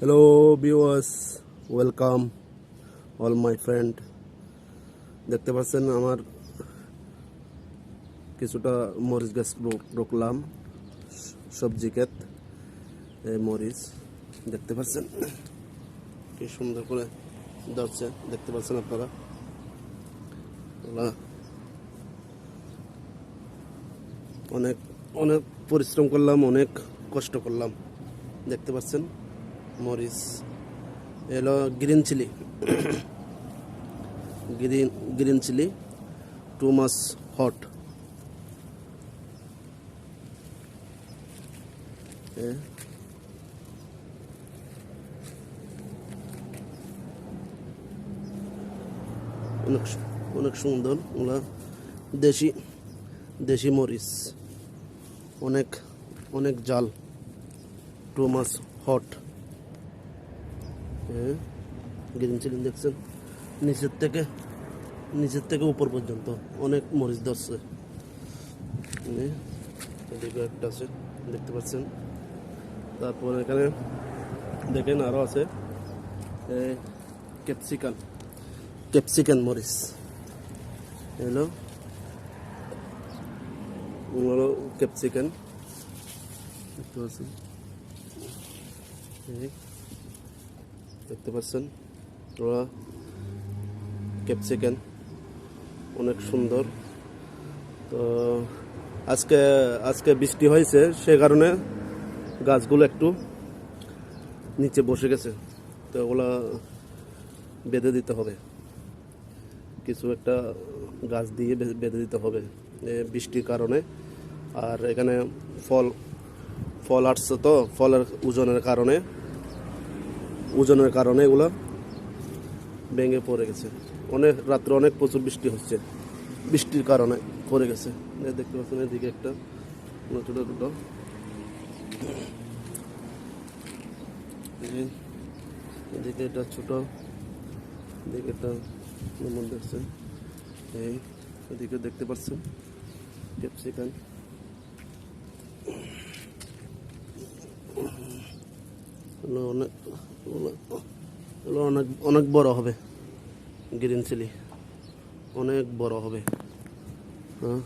Hello viewers welcome all my friend দেখতে পাচ্ছেন আমার কিছুটা মরিচ গাছ রোকলাম সবজি ক্ষেত, এই মরিচ। দেখতে পাচ্ছেন? কি সুন্দর করে ধরছে। দেখতে পাচ্ছেন আপনারা? অনেক অনেক পরিশ্রম করলাম, অনেক কষ্ট করলাম। দেখতে পাচ্ছেন? মরিচ এলো green chilli green green chilli too much hot অনেক সুন্দর দেশি দেশি মরিচ, অনেক অনেক জাল টু মাস হট হ্যাঁ গ্রিন চিলি দেখছেন? নিচের থেকে নিচের থেকে উপর পর্যন্ত অনেক মরিচ ধরছে। এদিকে একটা আছে দেখতে পাচ্ছেন? তারপর এখানে দেখেন আরও আছে ক্যাপসিকান ক্যাপসিকান মরিচ। হলো হলো ক্যাপসিকান দেখতে পাচ্ছেন? এই, দেখতে পাচ্ছেন? ওরা ক্যাপসিকান অনেক সুন্দর। তো আজকে আজকে বৃষ্টি হয়েছে, সে কারণে গাছগুলো একটু নিচে বসে গেছে। তো ওগুলা বেঁধে দিতে হবে। কিছু একটা গাছ দিয়ে বেঁধে দিতে হবে বৃষ্টির কারণে। আর এখানে ফল ফল আসছে তো, ফলের ওজনের কারণে। ওজনের কারণে এগুলো ভেঙে পড়ে গেছে। অনেক রাত্রে অনেক প্রচুর বৃষ্টি হচ্ছে। বৃষ্টির কারণে পড়ে গেছে। দেখতে পাচ্ছেন, এদিকে একটা ছোটো দুটো। এদিকে এটা ছোট, এদিকে এটা মধ্যে আছে এই এদিকে দেখতে পাচ্ছেন ক্যাপসিকান হলো অনেক হলো অনেক অনেক বড় হবে গ্রিন চিলি অনেক বড় হবে। হ্যাঁ?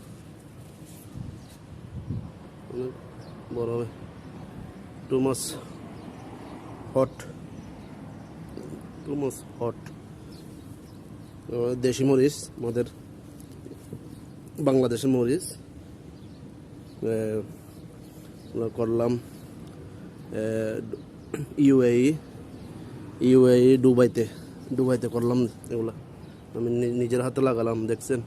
অনেক বড় হবে। Too much hot too much hot দেশি মরিচ, আমাদের বাংলাদেশের মরিচ। করলাম ইউএই ইউএই দুবাইতে দুবাইতে করলাম এগুলো। আমি নিজের হাতে লাগালাম দেখছেন?